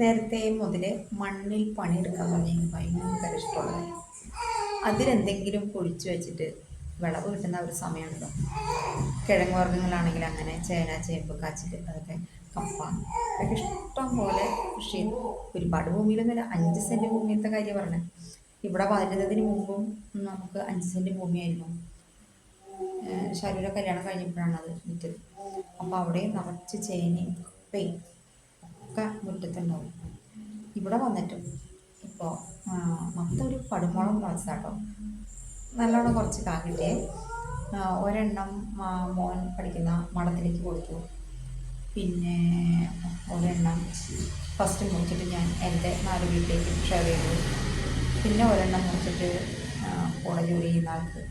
നേരത്തെ മുതൽ മണ്ണിൽ പണിയെടുക്കാൻ തുടങ്ങി ഭയങ്കര ഇഷ്ടമുള്ളത് അതിലെന്തെങ്കിലും പൊടിച്ചു വെച്ചിട്ട് വിളവ് കിട്ടുന്ന ഒരു സമയമുണ്ടോ കിഴങ്ങ് വർഗങ്ങളാണെങ്കിൽ അങ്ങനെ ചേന ചേമ്പ് കാച്ചിൽ അതൊക്കെ കപ്പ അതൊക്കെ ഇഷ്ടം പോലെ കൃഷി ചെയ്തു. ഒരുപാട് ഭൂമിയിലൊന്നുമില്ല. അഞ്ച് സെന്റ് ഭൂമിയത്തെ കാര്യം പറഞ്ഞത്. ഇവിടെ വരുന്നതിന് മുമ്പും നമുക്ക് അഞ്ച് സെന്റ് ഭൂമിയായിരുന്നു. ശരീര കല്യാണം കഴിഞ്ഞപ്പോഴാണ് അത് വിറ്റത്. അപ്പോൾ അവിടെ നിറച്ച് ചേനയും കപ്പയും ഒക്കെ മുറ്റത്തുണ്ടാവും. ഇവിടെ വന്നിട്ടും. ഇപ്പോൾ മൊത്തം ഒരു പടുമുളക് ക്ലാസ്സാട്ടോ നല്ലോണം കുറച്ച് കാക്കിട്ടേ ഒരെണ്ണം മോൻ പഠിക്കുന്ന മഠത്തിലേക്ക് കൊടുത്തു. പിന്നെ ഒരെണ്ണം ഫസ്റ്റ് മുറിച്ചിട്ട് ഞാൻ എന്റെ നാല് വീട്ടിലേക്ക് ഷെയർ ചെയ്തു. പിന്നെ ഒരെണ്ണം മുറിച്ചിട്ട് കൂടെ ജോലി ചെയ്യുന്ന ആൾക്ക്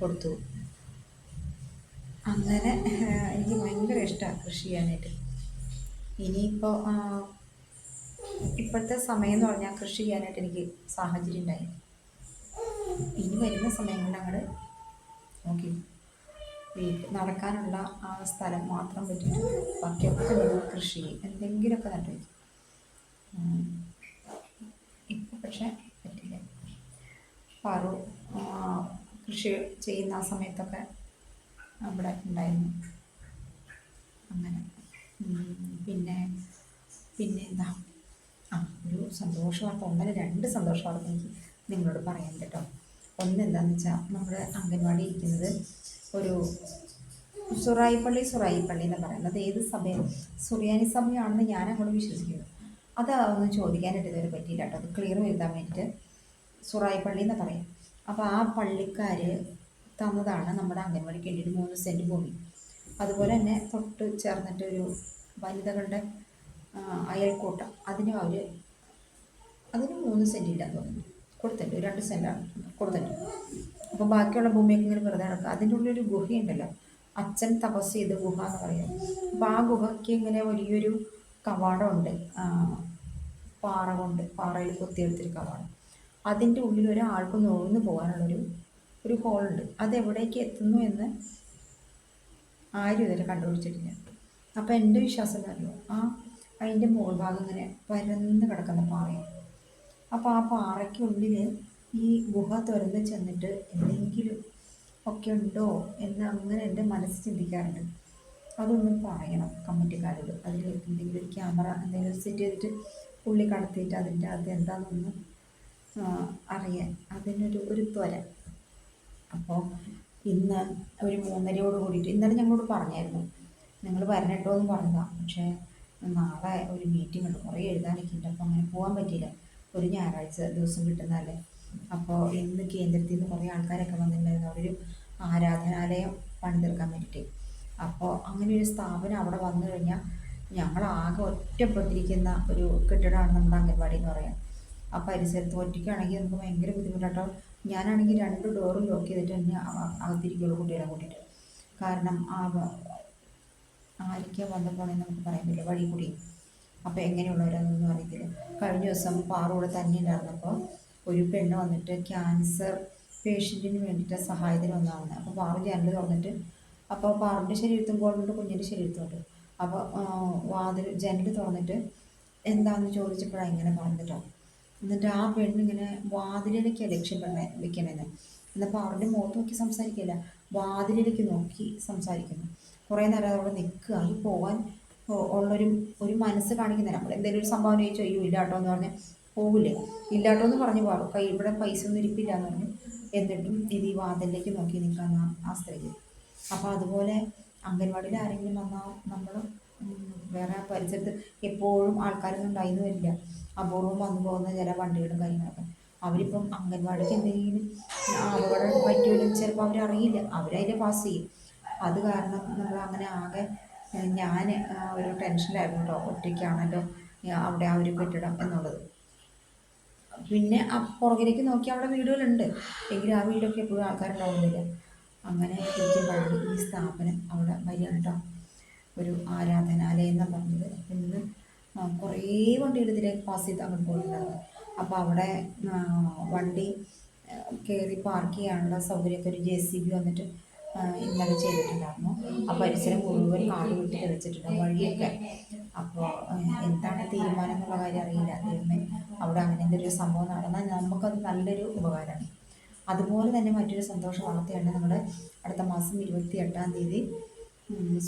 കൊടുത്തു. അങ്ങനെ എനിക്ക് ഭയങ്കര ഇഷ്ടമാണ് കൃഷി ചെയ്യാനായിട്ട്. ഇനിയിപ്പോൾ ഇപ്പോഴത്തെ സമയം എന്ന് പറഞ്ഞാൽ കൃഷി ചെയ്യാനായിട്ട് എനിക്ക് സാഹചര്യം ഉണ്ടായി. ഇനി വരുന്ന സമയങ്ങളിൽ അങ്ങോട്ട് നോക്കി. വീട്ടിൽ നടക്കാനുള്ള ആ സ്ഥലം മാത്രം പറ്റിയിട്ട് ബാക്കിയൊക്കെ കൃഷി എന്തെങ്കിലുമൊക്കെ നട്ടു വയ്ക്കും ഇപ്പം പക്ഷേ പറ്റില്ല. പറു കൃഷി ചെയ്യുന്ന ആ സമയത്തൊക്കെ അവിടെ ഉണ്ടായിരുന്നു. അങ്ങനെ. പിന്നെ പിന്നെ എന്താ? ആ ഒരു സന്തോഷ ഒന്നര രണ്ട് സന്തോഷ എനിക്ക് നിങ്ങളോട് പറയാൻ കേട്ടോ. ഒന്ന് എന്താണെന്ന് വെച്ചാൽ നമ്മുടെ അംഗൻവാടി ഇരിക്കുന്നത് ഒരു സുറായിപ്പള്ളി സുറായിപ്പള്ളി എന്ന് പറയുന്നത്. ഏത് സഭയും സുറിയാനി സഭയാണെന്ന് ഞാൻ അങ്ങോട്ട് വിശ്വസിക്കുന്നു. അത് ഒന്ന് ചോദിക്കാനായിട്ട് ഇതുവരെ പറ്റിയില്ല കേട്ടോ. അത് ക്ലിയർ എഴുതാൻ വേണ്ടിയിട്ട് സുറായിപ്പള്ളി എന്ന് പറയും. അപ്പോൾ ആ പള്ളിക്കാർ തന്നതാണ് നമ്മുടെ അംഗൻവാടിക്ക് വേണ്ടിയിട്ട് മൂന്ന് സെന്റ് ഭൂമി. അതുപോലെ തന്നെ തൊട്ട് ചേർന്നിട്ട് ഒരു വനിതകളുടെ അയൽക്കൂട്ടം. അതിന് അവർ അതിന് മൂന്ന് സെന്റ് ഇല്ല തോന്നുന്നു കൊടുത്തിട്ടുണ്ട്. രണ്ട് സെന്റാണ് കൊടുത്തിട്ടുണ്ട്. അപ്പോൾ ബാക്കിയുള്ള ഭൂമിയൊക്കെ ഇങ്ങനെ വെറുതെ നടക്കുക. അതിന്റെ ഉള്ളിലൊരു ഗുഹയുണ്ടല്ലോ. അച്ഛൻ തപസ് ചെയ്ത ഗുഹ എന്ന് പറയുന്നത്. അപ്പോൾ ആ ഗുഹയ്ക്ക് ഇങ്ങനെ വലിയൊരു കവാടമുണ്ട്. പാറ കൊണ്ട് പാറയിൽ കൊത്തിയെടുത്തൊരു കവാടം. അതിന്റെ ഉള്ളിൽ ഒരാൾക്ക് നോന്ന് പോകാനുള്ളൊരു ഒരു ഹോളുണ്ട് അതെവിടേക്ക് എത്തുന്നു എന്ന് ആരും ഇതുവരെ കണ്ടുപിടിച്ചിട്ടില്ല. അപ്പോൾ എന്റെ വിശ്വാസം എന്താ ആ അതിന്റെ മുകൾ ഭാഗം ഇങ്ങനെ പരന്ന് കിടക്കുന്ന പാറയാണ്. അപ്പോൾ ആ പാറയ്ക്കുള്ളിൽ ഈ ഗുഹ തുറന്ന് ചെന്നിട്ട് എന്തെങ്കിലും ഒക്കെ ഉണ്ടോ എന്ന് അങ്ങനെ എന്റെ മനസ്സ് ചിന്തിക്കാറുണ്ട്. അതൊന്നും പറയണം കമ്മിറ്റിക്കാരോട്. അതിൽ എന്തെങ്കിലും ഒരു ക്യാമറ എന്തെങ്കിലും സെറ്റ് ചെയ്തിട്ട് ഉള്ളി കടത്തിയിട്ട് അതിന്റെ അത് എന്താണെന്നൊന്ന് അറിയാൻ. അതിനൊരു ഒരു ത്വര. അപ്പോൾ ഇന്ന് ഒരു മൂന്നരയോട് കൂടിയിട്ട് ഇന്നലെ ഞങ്ങളോട് പറഞ്ഞായിരുന്നു. നിങ്ങൾ വരണട്ടോ എന്ന് പറഞ്ഞതാണ് പക്ഷേ നാളെ ഒരു മീറ്റിംഗ് ഉണ്ട്. കുറേ എഴുതാനൊക്കെ അപ്പോൾ അങ്ങനെ പോകാൻ പറ്റിയില്ല. ഒരു ഞായറാഴ്ച ദിവസം കിട്ടുന്നതല്ലേ. അപ്പോൾ ഇന്ന് കേന്ദ്രത്തിൽ നിന്ന് കുറേ ആൾക്കാരൊക്കെ വന്നിട്ടുണ്ടായിരുന്നു. അവിടെ ഒരു ആരാധനാലയം പണിതീർക്കാൻ വേണ്ടിയിട്ട്. അപ്പോൾ അങ്ങനെ ഒരു സ്ഥാപനം അവിടെ വന്നു കഴിഞ്ഞാൽ ഞങ്ങളാകെ ഒറ്റപ്പെട്ടിരിക്കുന്ന ഒരു കെട്ടിടമാണ് നമ്മുടെ അംഗൻവാടി എന്ന് പറയാം. ആ പരിസരത്ത് ഒറ്റയ്ക്കാണെങ്കിൽ നമുക്ക് ഭയങ്കര ബുദ്ധിമുട്ടാട്ടോ ഞാനാണെങ്കിൽ രണ്ട് ഡോറും ലോക്ക് ചെയ്തിട്ട് തന്നെ അകത്തിരിക്കുള്ളൂ കുട്ടികളെ കൂട്ടിയിട്ട്. കാരണം ആ ആരൊക്കെയാണ് വന്ന നമുക്ക് പറയാൻ പറ്റില്ല വഴി കൂടി. അപ്പോൾ എങ്ങനെയുള്ളവരാണെന്നൊന്നും അറിയത്തില്ല. കഴിഞ്ഞ ദിവസം പാറൂടെ തന്നെ ഉണ്ടായിരുന്നപ്പോൾ ഒരു പെണ്ണ് വന്നിട്ട് ക്യാൻസർ പേഷ്യന്റിന് വേണ്ടിയിട്ട് സഹായത്തിന് വന്നതാണ്. അപ്പോൾ പാറു ജനൽ തുറന്നിട്ട് അപ്പോൾ പാറിന്റെ ശരീരത്തും കോളുണ്ട് കുഞ്ഞിന്റെ ശരീരത്തുണ്ട് അപ്പോൾ വാതിൽ ജനൽ തുറന്നിട്ട് എന്താണെന്ന് ചോദിച്ചപ്പോഴാണ് ഇങ്ങനെ പറഞ്ഞിട്ടോ എന്നിട്ട് ആ പെണ്ണിങ്ങനെ വാതിലിലേക്ക് പെണ്ണെ വെക്കണേന്ന്. എന്നപ്പോൾ അവരുടെ മുഖത്ത് നോക്കി സംസാരിക്കില്ല? വാതിലിലേക്ക് നോക്കി സംസാരിക്കുന്നു. കുറേ നേരം അവിടെ നിൽക്കുക. ഈ പോകാൻ ഉള്ളൊരു ഒരു മനസ്സ് കാണിക്കുന്നില്ല. നമ്മൾ എന്തെങ്കിലും ഒരു സംഭവം ചോദിച്ചോ അയ്യോ ഇല്ലാട്ടോ എന്ന് പറഞ്ഞാൽ പോകില്ലേ ഇല്ലാട്ടോ എന്ന് പറഞ്ഞു പാടും കൈ ഇവിടെ പൈസ ഒന്നും ഇരിപ്പില്ല എന്ന് പറഞ്ഞു എന്നിട്ടും ഇത് ഈ വാതിലേക്ക് നോക്കി നിൽക്കാൻ ആ സ്ത്രീ അപ്പോൾ അതുപോലെ അംഗൻവാടിയിൽ ആരെങ്കിലും വന്നാൽ നമ്മൾ വേറെ പരിസരത്ത് എപ്പോഴും ആൾക്കാരൊന്നും ഉണ്ടായിരുന്നു വരില്ല അപൂർവം വന്നു പോകുന്ന ചില വണ്ടികളും കാര്യങ്ങളൊക്കെ. അവരിപ്പം അംഗൻവാടിക്ക് എന്തെങ്കിലും അപകടം പറ്റുമെങ്കിലും ചിലപ്പോൾ അവരറിയില്ല അവരതിന്റെ പാസ് ചെയ്യും. അത് കാരണം നമ്മൾ അങ്ങനെ ആകെ ഞാൻ ഒരു ടെൻഷനിലായിരുന്നു കേട്ടോ. ഒറ്റയ്ക്കാണല്ലോ അവിടെ ആ ഒരു കെട്ടിടം എന്നുള്ളത്. പിന്നെ ആ പുറകിലേക്ക് നോക്കി അവിടെ വീടുകളുണ്ട്. എങ്കിലും ആ വീടൊക്കെ എപ്പോഴും ആൾക്കാരുണ്ടാവുന്നില്ല. അങ്ങനെ ഇരിക്കുമ്പോഴാണ് ഈ സ്ഥാപനം അവിടെ വരികയാണ് കേട്ടോ. ഒരു ആരാധനാലയം എന്ന് പറഞ്ഞത്. ഇന്ന് കുറേ വണ്ടികൾ ഇതിലേക്ക് പാസ് ചെയ്ത് അങ്ങോട്ട് പോയിട്ടുണ്ടാവും അപ്പോൾ അവിടെ വണ്ടി കയറി പാർക്ക് ചെയ്യാനുള്ള സൗകര്യമൊക്കെ ഒരു ജെ സി ബി വന്നിട്ട് ഇന്നലെ ചെയ്തിട്ടുണ്ടായിരുന്നു. ആ പരിസരം മുഴുവൻ കാട് വിട്ട് തെളിച്ചിട്ടുണ്ട് വഴിയൊക്കെ. അപ്പോൾ എന്താണ് തീരുമാനം എന്നുള്ള കാര്യം അറിയില്ല. ദൈവമേ അവിടെ അങ്ങനെ എന്തൊരു സംഭവം നടന്നാൽ നമുക്കത് നല്ലൊരു ഉപകാരമാണ്. അതുപോലെ തന്നെ മറ്റൊരു സന്തോഷ വാർത്തയാണ് നമ്മുടെ അടുത്ത മാസം ഇരുപത്തി എട്ടാം തീയതി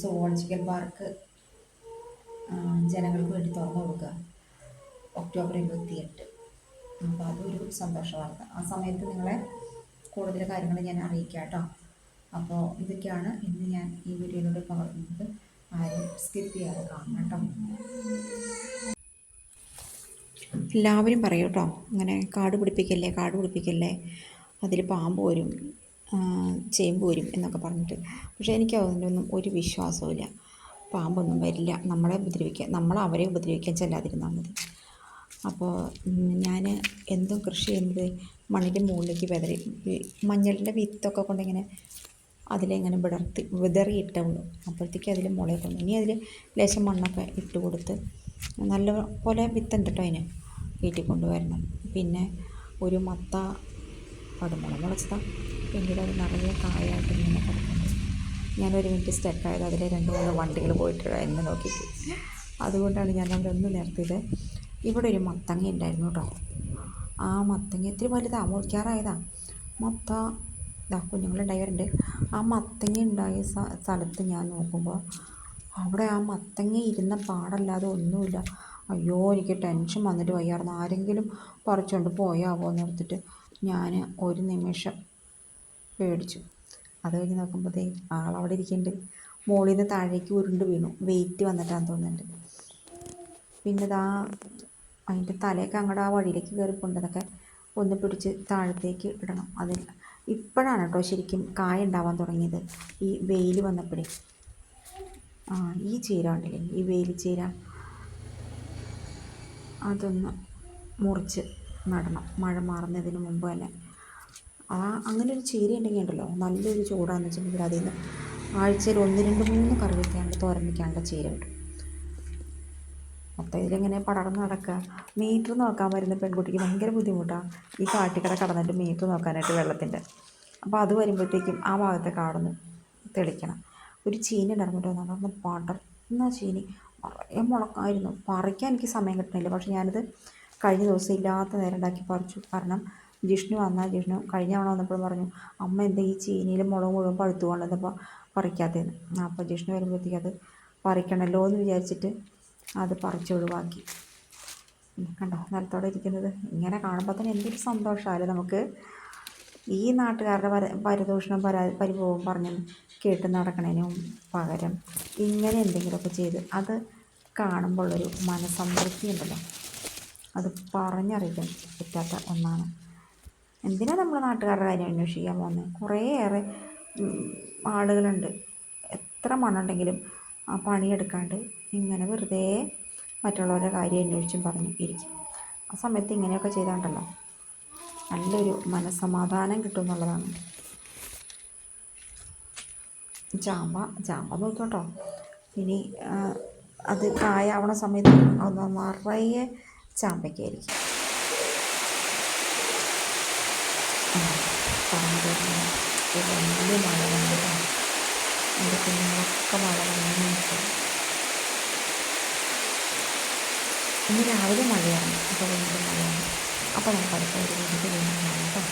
സുവോളജിക്കൽ പാർക്ക് ജനങ്ങൾക്ക് വേണ്ടി തുറന്നു കൊടുക്കുക. ഒക്ടോബർ ഇരുപത്തി എട്ട് അപ്പോൾ അതൊരു സന്തോഷ വാർത്ത. ആ സമയത്ത് നിങ്ങളെ കൂടുതൽ കാര്യങ്ങൾ ഞാൻ അറിയിക്കാം കേട്ടോ. അപ്പോൾ ഇതൊക്കെയാണ് ഇന്ന് ഞാൻ ഈ വീഡിയോയിലൂടെ പകർന്നത് ആരും സ്കിപ്പ് ചെയ്യാതെ കാണണം കേട്ടോ. എല്ലാവരും പറയും കേട്ടോ. അങ്ങനെ കാട് പിടിപ്പിക്കല്ലേ കാട് പിടിപ്പിക്കല്ലേ? അതിൽ പാമ്പ് വരും. ചേമ്പ് വരും എന്നൊക്കെ പറഞ്ഞിട്ട്. പക്ഷേ എനിക്ക് അതിന്റെയൊന്നും ഒരു വിശ്വാസവുമില്ല പാമ്പൊന്നും വരില്ല. നമ്മളെ ഉപദ്രവിക്കാൻ നമ്മൾ അവരെ ഉപദ്രവിക്കാൻ ചെല്ലാതിരുന്നാൽ മതി. അപ്പോൾ ഞാൻ എന്തും കൃഷി ചെയ്യുന്നത് മണ്ണിന്റെ മുകളിലേക്ക് വിതറി മഞ്ഞളിന്റെ വിത്തൊക്കെ കൊണ്ടിങ്ങനെ അതിലിങ്ങനെ വിടർത്തി വിതറിയിട്ടുള്ളൂ അപ്പോഴത്തേക്ക് അതിൽ മുളയൊക്കെ ഇനി അതിൽ ലേശം മണ്ണൊക്കെ ഇട്ട് കൊടുത്ത് നല്ല പോലെ വിത്തുണ്ട് കേട്ടോ അതിന് വീട്ടിൽ കൊണ്ടുവരണം. പിന്നെ ഒരു മത്ത പടുമുള മുളച്ചതാണ് പിന്നീട് അത് നിറയെ കായായിട്ട് ഇങ്ങനെ കിടക്കുന്നു. ഞാനൊരു മിനിറ്റ് സ്റ്റക്കായത് അതിലെ രണ്ട് മൂന്ന് വണ്ടികൾ പോയിട്ട് എന്നെ നോക്കിയിട്ട്. അതുകൊണ്ടാണ് ഞാൻ അവിടെ ഒന്ന് നിർത്തിയത്. ഇവിടെ ഒരു മത്തങ്ങ ഉണ്ടായിരുന്നു കേട്ടോ. ആ മത്തങ്ങ ഇത്തിരി വലുതാണ് മുറിക്കാറായതാ. മൊത്ത ഇതാ കുഞ്ഞുങ്ങളുണ്ടായി വരുന്നുണ്ട് ആ മത്തങ്ങ ഉണ്ടായ സ്ഥലത്ത് ഞാൻ നോക്കുമ്പോൾ അവിടെ ആ മത്തങ്ങ ഇരുന്ന പാടല്ലാതെ ഒന്നുമില്ല. അയ്യോ എനിക്ക് ടെൻഷൻ വന്നിട്ട് വയ്യായിരുന്നു ആരെങ്കിലും പറിച്ചുകൊണ്ട് പോയാവോ എന്ന് ഓർത്തിട്ട് ഞാൻ ഒരു നിമിഷം പേടിച്ചു. അത് കഴിഞ്ഞ് നോക്കുമ്പോഴത്തേ ആളവിടെ ഇരിക്കുന്നുണ്ട് മുകളിൽ നിന്ന് താഴേക്ക് ഉരുണ്ട് വീണു. വെയിറ്റ് വന്നിട്ടാന്ന് തോന്നുന്നുണ്ട്. പിന്നെ ഇതാ അതിന്റെ തലയൊക്കെ അങ്ങോട്ട് ആ വഴിയിലേക്ക് കയറി കൊണ്ടതൊക്കെ ഒന്ന് പിടിച്ച് താഴത്തേക്ക് ഇടണം. അതിൽ ഇപ്പോഴാണ് കേട്ടോ ശരിക്കും കായ ഉണ്ടാവാൻ തുടങ്ങിയത്. ഈ വെയിൽ വന്നപ്പോഴേ. ആ ഈ ചീര ഉണ്ടല്ലേ ഈ വെയിൽ ചീര. അതൊന്ന് മുറിച്ച് നടണം. മഴ മാറുന്നതിന് മുമ്പ് തന്നെ. ആ അങ്ങനെ ഒരു ചേരി ഉണ്ടെങ്കിൽ ഉണ്ടല്ലോ. നല്ലൊരു ചൂടാന്ന് വെച്ചിട്ടുണ്ടെങ്കിൽ അതിൽ നിന്ന് ആഴ്ചയിൽ ഒന്ന് രണ്ട് മൂന്ന് കറി വെക്കാണ്ട് തോരൻ വയ്ക്കാണ്ട് ചീര കിട്ടും. മൊത്തം ഇതിലിങ്ങനെ പടർന്ന് നടക്കുക. മീറ്റർ നോക്കാൻ വരുന്ന പെൺകുട്ടിക്ക് ഭയങ്കര ബുദ്ധിമുട്ടാണ് ഈ കാട്ടിക്കട കടന്നിട്ട് മീറ്റർ നോക്കാനായിട്ട് വെള്ളത്തിന്റെ. അപ്പോൾ അത് വരുമ്പോഴത്തേക്കും ആ ഭാഗത്തെ കാടൊന്ന് തെളിക്കണം. ഒരു ചീനി ഉണ്ടായിരുന്നിട്ട് നടന്ന് പടർന്ന ചീനി. നിറയെ മുളക്കായിരുന്നു. പറിക്കാൻ എനിക്ക് സമയം കിട്ടണില്ല. പക്ഷേ ഞാനത് കഴിഞ്ഞ ദിവസം ഇല്ലാത്ത നേരം ഉണ്ടാക്കി പറിച്ചു. കാരണം ജിഷ്ണു വന്നാൽ ജിഷ്ണു കഴിഞ്ഞ തവണ വന്നപ്പോഴും പറഞ്ഞു അമ്മ എന്താ ഈ ചീനിയിലും മുളക് മുഴുവൻ പഴുത്തു കൊണ്ടുവന്നപ്പോൾ പറിക്കാത്തതെന്ന്. അപ്പോൾ ജിഷ്ണു വരുമ്പോഴത്തേക്ക് അത് പറിക്കണമല്ലോ എന്ന് വിചാരിച്ചിട്ട് അത് ബാക്കി കണ്ടോ നിലത്തോടെ ഇരിക്കുന്നത്. ഇങ്ങനെ കാണുമ്പോൾ തന്നെ എന്തൊരു സന്തോഷമല്ലേ നമുക്ക്. ഈ നാട്ടുകാരുടെ പര പരിദൂഷണം പരാ പരിഭവം പറഞ്ഞ് കേട്ട് നടക്കണതിനും പകരം ഇങ്ങനെ എന്തെങ്കിലുമൊക്കെ ചെയ്ത് അത് കാണുമ്പോഴുള്ളൊരു മനസ്സംതൃപ്തി ഉണ്ടല്ലോ. അത് പറഞ്ഞറിയിക്കാൻ പറ്റാത്ത ഒന്നാണ്. എന്തിനാണ് നമ്മൾ നാട്ടുകാരുടെ കാര്യം അന്വേഷിക്കാൻ പോകുന്നത് കുറേയേറെ ആളുകളുണ്ട്. എത്ര മണ്ണുണ്ടെങ്കിലും ആ പണിയെടുക്കാണ്ട് ഇങ്ങനെ വെറുതെ മറ്റുള്ളവരുടെ കാര്യം അന്വേഷിച്ചും പറഞ്ഞു ഇരിക്കും. ആ സമയത്ത് ഇങ്ങനെയൊക്കെ ചെയ്താണ്ടല്ലോ. നല്ലൊരു മനസ്സമാധാനം കിട്ടും എന്നുള്ളതാണ് ചാമ്പ ചാമ്പ നോക്കിക്കോട്ടോ ഇനി അത് കായാവണ സമയത്ത് നിറയെ ചാമ്പയ്ക്കായിരിക്കും. വലിയ മഴ വന്നിട്ടാണ് എന്റെ കുഞ്ഞുങ്ങളൊക്കെ മഴ വന്നു ഇന്ന് രാവിലെ മഴയാണ്. അപ്പോൾ വീണ്ടും മഴയാണ്. അപ്പോൾ നമുക്ക് അടുത്ത ഒരു വീട്ടിൽ വീണ്ടും കാണാം കേട്ടോ.